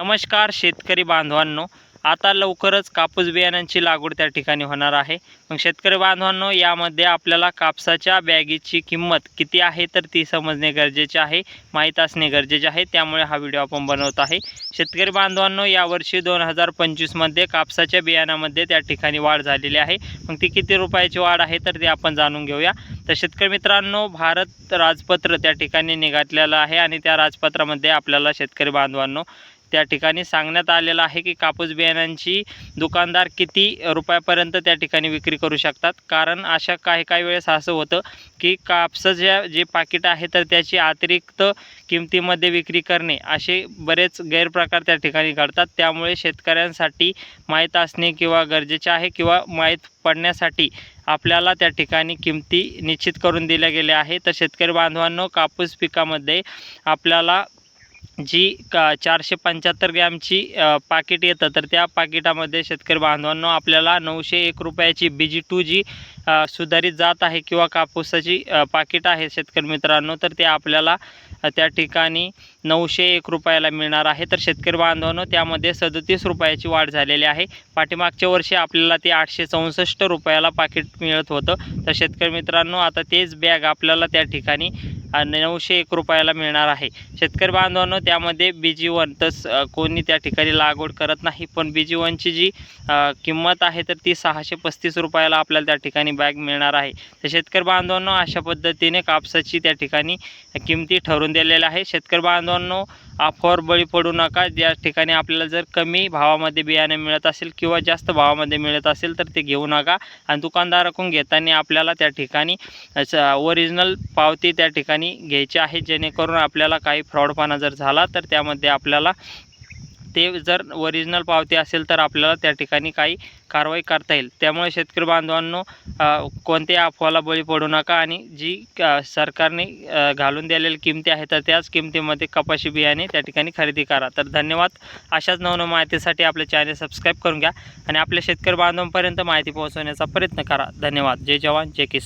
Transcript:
नमस्कार शेतकरी बांधवांनो आता लवकरच कापूस बियाण्यांची लागवड त्या ठिकाणी होणार आहे. मग शेतकरी बांधवांनो यामध्ये आपल्याला कापसाच्या बॅगेची किंमत किती आहे तर ती समजणे गरजेचे आहे माहीत असणे गरजेचे आहे त्यामुळे हा व्हिडिओ आपण बनवत आहे. शेतकरी बांधवांनो यावर्षी दोन हजार पंचवीसमध्ये कापसाच्या बियाण्यामध्ये त्या ठिकाणी वाढ झालेली आहे. मग ती किती रुपयाची वाढ आहे तर ते आपण जाणून घेऊया. तर शेतकरी मित्रांनो भारत राजपत्र त्या ठिकाणी निघातलेलं आहे आणि त्या राजपत्रामध्ये आपल्याला शेतकरी बांधवांनो त्या ठिकाणी सांगण्यात आलेलं आहे की कापूस बियाण्यांची दुकानदार किती रुपयापर्यंत त्या ठिकाणी विक्री करू शकतात. कारण अशा काही काही वेळेस असं होतं की कापसाच्या जे पाकिट आहे तर त्याची अतिरिक्त किमतीमध्ये विक्री करणे असे बरेच गैरप्रकार त्या ठिकाणी घडतात. त्यामुळे शेतकऱ्यांसाठी माहीत असणे किंवा गरजेचे आहे किंवा माहीत पडण्यासाठी आपल्याला त्या ठिकाणी किमती निश्चित करून दिल्या गेल्या आहे तर शेतकरी बांधवांनो कापूस पिकामध्ये आपल्याला जी का चारशे पंच्याहत्तर ग्रॅमची पाकिट येतं तर त्या पाकिटामध्ये शेतकरी बांधवांनो आपल्याला नऊशे एक रुपयाची बी जी टू जी सुधारित जात आहे किंवा कापूसाची पाकिट आहे शेतकरी मित्रांनो तर ते आपल्याला त्या ठिकाणी नऊशे एक रुपयाला मिळणार आहे. तर शेतकरी बांधवांनो त्यामध्ये सदतीस रुपयाची वाढ झालेली आहे. पाठीमागच्या वर्षी आपल्याला ते आठशे चौसष्ट रुपयाला पाकिट मिळत होतं. तर शेतकरी मित्रांनो आता तेच बॅग आपल्याला त्या ठिकाणी नऊशे एक रुपयाला मिळणार आहे. शेतकरी बांधवांनो त्यामध्ये बी जी वन तस कोणी त्या ठिकाणी लागवड करत नाही पण बी जी वनची जी किंमत आहे तर ती सहाशे पस्तीस रुपयाला आपल्याला त्या ठिकाणी बॅग मिळणार आहे. तर शेतकरी बांधवांनो अशा पद्धतीने कापसाची त्या ठिकाणी किमती ठरवून दिलेल्या आहे शेतकरी बांधवांनो अफवावर बळी पडू नका. ज्या ठिकाणी आपल्याला जर कमी भावामध्ये बियाणे मिळत असेल किंवा जास्त भावामध्ये मिळत असेल तर ते घेऊ नका. आणि दुकानदाराकडून घेताना आपल्याला त्या ठिकाणी ओरिजिनल पावती त्या ठिकाणी घ्यायची आहे. जेणेकरून आपल्याला काही फ्रॉडपणा जर झाला तर त्यामध्ये आपल्याला ते जर ओरिजिनल पावती असेल तर आपल्याला त्या ठिकाणी काही कारवाई करता येईल. त्यामुळे शेतकरी बांधवांनो कोणत्याही अफवाला बळी पडू नका आणि जी सरकारने घालून दिलेली किमती आहे तर त्याच किमतीमध्ये कपाशी बियाणे त्या ठिकाणी खरेदी करा. तर धन्यवाद. अशाच नवनव माहितीसाठी आपले चॅनल सबस्क्राईब करून घ्या आणि आपल्या शेतकरी बांधवांपर्यंत माहिती पोहोचवण्याचा प्रयत्न करा. धन्यवाद. जय जवान. जय किसान.